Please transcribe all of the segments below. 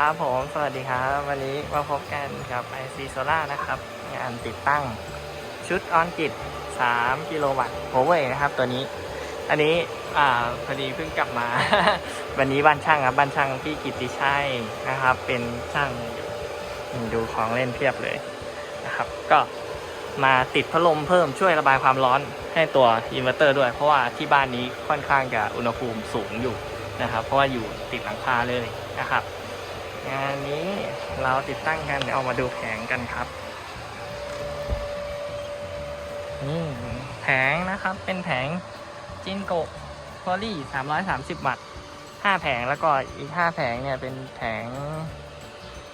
ครับผมสวัสดีครับ วันนี้มาพบกันกับ IC Solar นะครับ งานติดตั้งชุดออนกิต3กิโลวัตต์โอเวอร์นะครับ ตัวนี้ อันนี้อ่าพอดีเพิ่งกลับมา วันนี้บ้านช่างครับบ้านช่างพี่กิติชัยนะครับ เป็นช่างดูของเล่นเพียบเลยนะครับ ก็มาติดพัดลมเพิ่มช่วยระบายความร้อนให้ตัวอินเวอร์เตอร์ด้วย เพราะว่าที่บ้านนี้ค่อนข้างจะอุณหภูมิสูงอยู่นะครับ เพราะว่าอยู่ติดหลังคาเลยนะครับ งานนี้เราติดตั้งกันเดี๋ยวเอามาดูแผงกันครับนี่แผงนะครับเป็นแผงจินโกะพอลี่330 วัตต์5แผงแล้วก็อีก 5 แผงเนี่ยเป็นแผง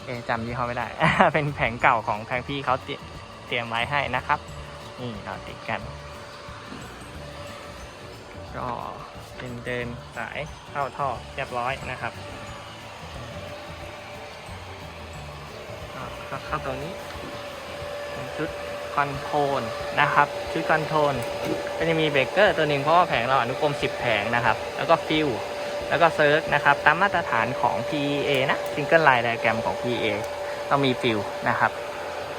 เอจำยี่ห้อไม่ได้ เป็นแผงเก่าของทางพี่เขาเตรียมไว้ให้นะครับ นี่เราติดกัน ก็เป็นเดินสายเข้าท่อเรียบร้อยนะครับ เข้าตรงนี้ชุดคอนโทรลนะครับ ชุดคอนโทรลก็จะมีเบรกเกอร์ตัวหนึ่งเพราะว่าแผงเราอนุกรม 10 แผงนะครับ แล้วก็ฟิลแล้วก็เซิร์ชนะครับ ตามมาตรฐานของ PEA นะ Single Line Diagram ของ PEA ต้องมีฟิลนะครับ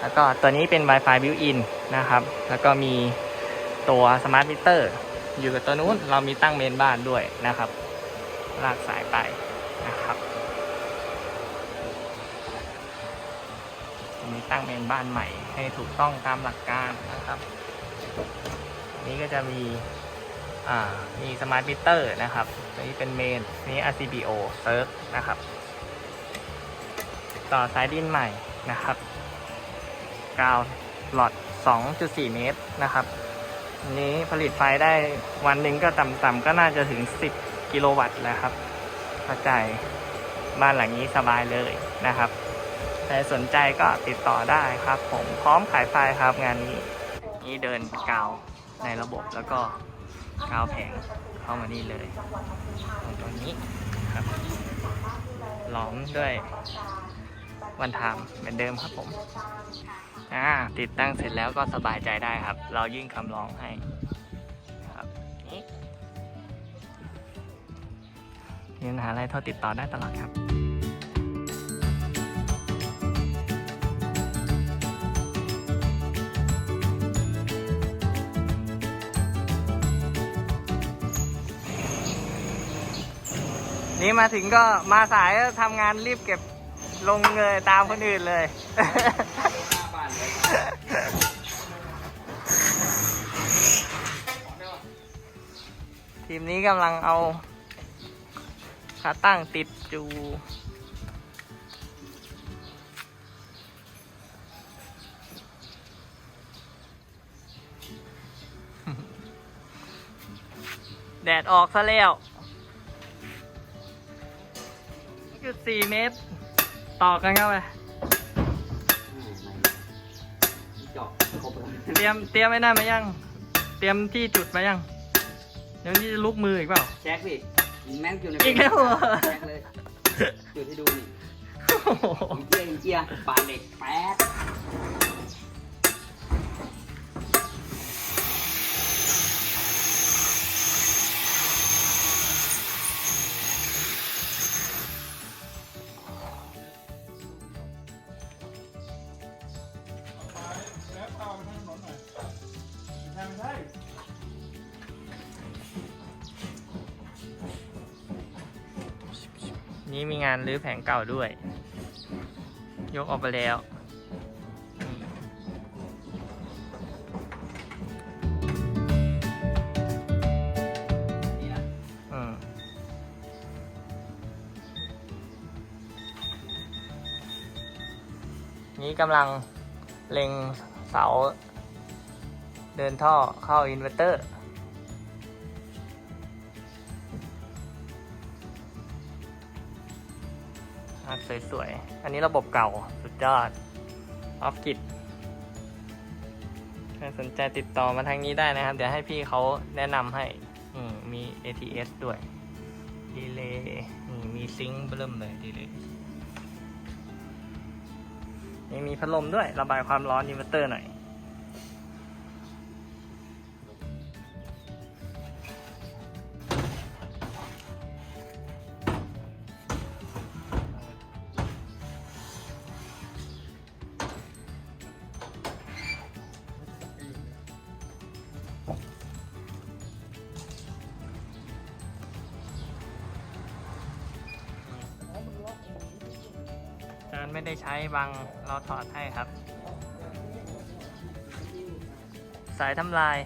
แล้วก็ตัวนี้เป็น Wi-Fi built-in นะครับ แล้วก็มีตัว Smart Meter อยู่กับตัวนู้นเรามีตั้งเมนบ้านด้วยนะครับ ลากสายไปนะครับ อันนี้ตั้งเป็นบ้านใหม่ให้ถูกต้องตามหลักการนะครับ นี้ก็จะมีอ่ามีสมาร์ทมิเตอร์นะครับตัวนี้เป็นเมนนี้ RCBO เซิร์ฟนะครับ ต่อสายดินใหม่นะครับ กาวหลอด 2.4 เมตรนะครับนี้ผลิตไฟได้วันหนึ่งก็ต่ำๆก็น่าจะถึง 10 กิโลวัตต์แล้วครับกระจายบ้านหลังนี้สบายเลยนะครับ ครสนใจก็ติดต่อได้ครับ ผมพร้อมขายไฟครับงานนี้ นี่เดินกาวในระบบแล้วก็กาวแผงเข้ามานี่เลยตรงตัวนี้ครับหลอมด้วยวันทามเหมือนเดิมครับผมอ่าติดตั้งเสร็จแล้วก็สบายใจได้ครับ เรายื่นคำร้องให้ครับนี่มีปัญหาอะไรโทรติดต่อได้ตลอดครับ นี่มาถึงก็มาสายทำงานรีบเก็บลงเลยตามคนอื่นเลย ทีมนี้กำลังเอาขาตั้งติดอยู่แดดออกซะแล้ว จุดสี่เมตร ต่อกันเข้าไป เจาะครบแล้วเตรียมเตรียมไว้นั่นมายัง เตรียมที่จุดมายัง เดี๋ยวนี้จะลุกมืออีกเปล่า แจ็คพี่แม่งอยู่ในอีกแล้วเหรอ แจ็คเลยจุดให้ดูนี่โอ้โหอินเจียอินเจียปาดเด็กแป๊ด นี่มีงานรื้อแผงเก่าด้วย ยกออกไปแล้วอืมนี่กำลังเล็งเสา เดินท่อเข้าอินเวอร์เตอร์ อะสวยๆ อันนี้ระบบเก่าสุดยอด ออฟกิดใครสนใจติดต่อมาทางนี้ได้นะครับ เดี๋ยวให้พี่เขาแนะนำให้มมี ATS ด้วยดีเลย์มีซิงค์เริ่มเลยดีเลยนี่มีพัดลมด้วย ระบายความร้อนอินเวอร์เตอร์หน่อย ไม่ได้ใช้บังเราถอดให้ครับ สายทำลาย